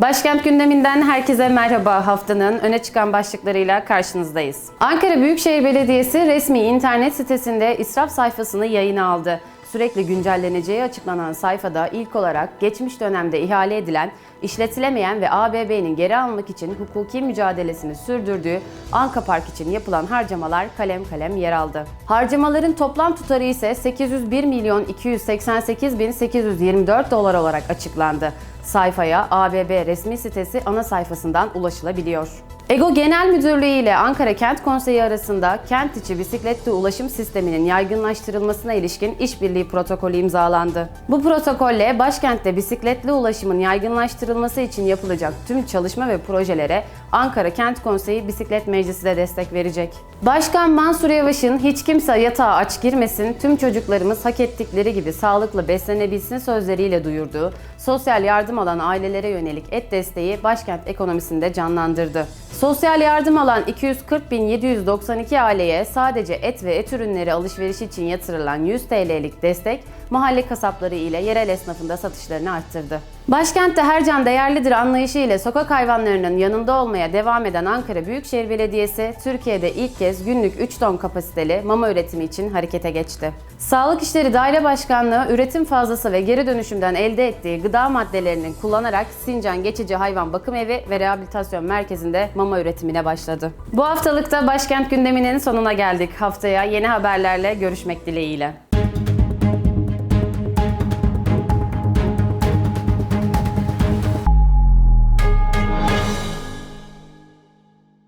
Başkent gündeminden herkese merhaba. Haftanın öne çıkan başlıklarıyla karşınızdayız. Ankara Büyükşehir Belediyesi resmi internet sitesinde israf sayfasını yayına aldı. Sürekli güncelleneceği açıklanan sayfada ilk olarak geçmiş dönemde ihale edilen, işletilemeyen ve ABB'nin geri almak için hukuki mücadelesini sürdürdüğü Anka Park için yapılan harcamalar kalem kalem yer aldı. Harcamaların toplam tutarı ise 801 milyon 288 bin 824 dolar olarak açıklandı. Sayfaya ABB resmi sitesi ana sayfasından ulaşılabiliyor. EGO Genel Müdürlüğü ile Ankara Kent Konseyi arasında kent içi bisikletli ulaşım sisteminin yaygınlaştırılmasına ilişkin işbirliği protokolü imzalandı. Bu protokolle başkentte bisikletli ulaşımın yaygınlaştırılması için yapılacak tüm çalışma ve projelere Ankara Kent Konseyi Bisiklet Meclisi de destek verecek. Başkan Mansur Yavaş'ın hiç kimse yatağa aç girmesin, tüm çocuklarımız hak ettikleri gibi sağlıklı beslenebilsin sözleriyle duyurduğu sosyal yardım alan ailelere yönelik et desteği başkent ekonomisinde canlandırdı. Sosyal yardım alan 240.792 aileye sadece et ve et ürünleri alışverişi için yatırılan 100 TL'lik destek mahalle kasapları ile yerel esnafında satışlarını arttırdı. Başkentte her can değerlidir anlayışı ile sokak hayvanlarının yanında olmaya devam eden Ankara Büyükşehir Belediyesi, Türkiye'de ilk kez günlük 3 ton kapasiteli mama üretimi için harekete geçti. Sağlık İşleri Daire Başkanlığı, üretim fazlası ve geri dönüşümden elde ettiği gıda maddelerini kullanarak Sincan Geçici Hayvan Bakım Evi ve Rehabilitasyon Merkezi'nde mama üretimine başladı. Bu haftalıkta başkent gündeminin sonuna geldik. Haftaya yeni haberlerle görüşmek dileğiyle.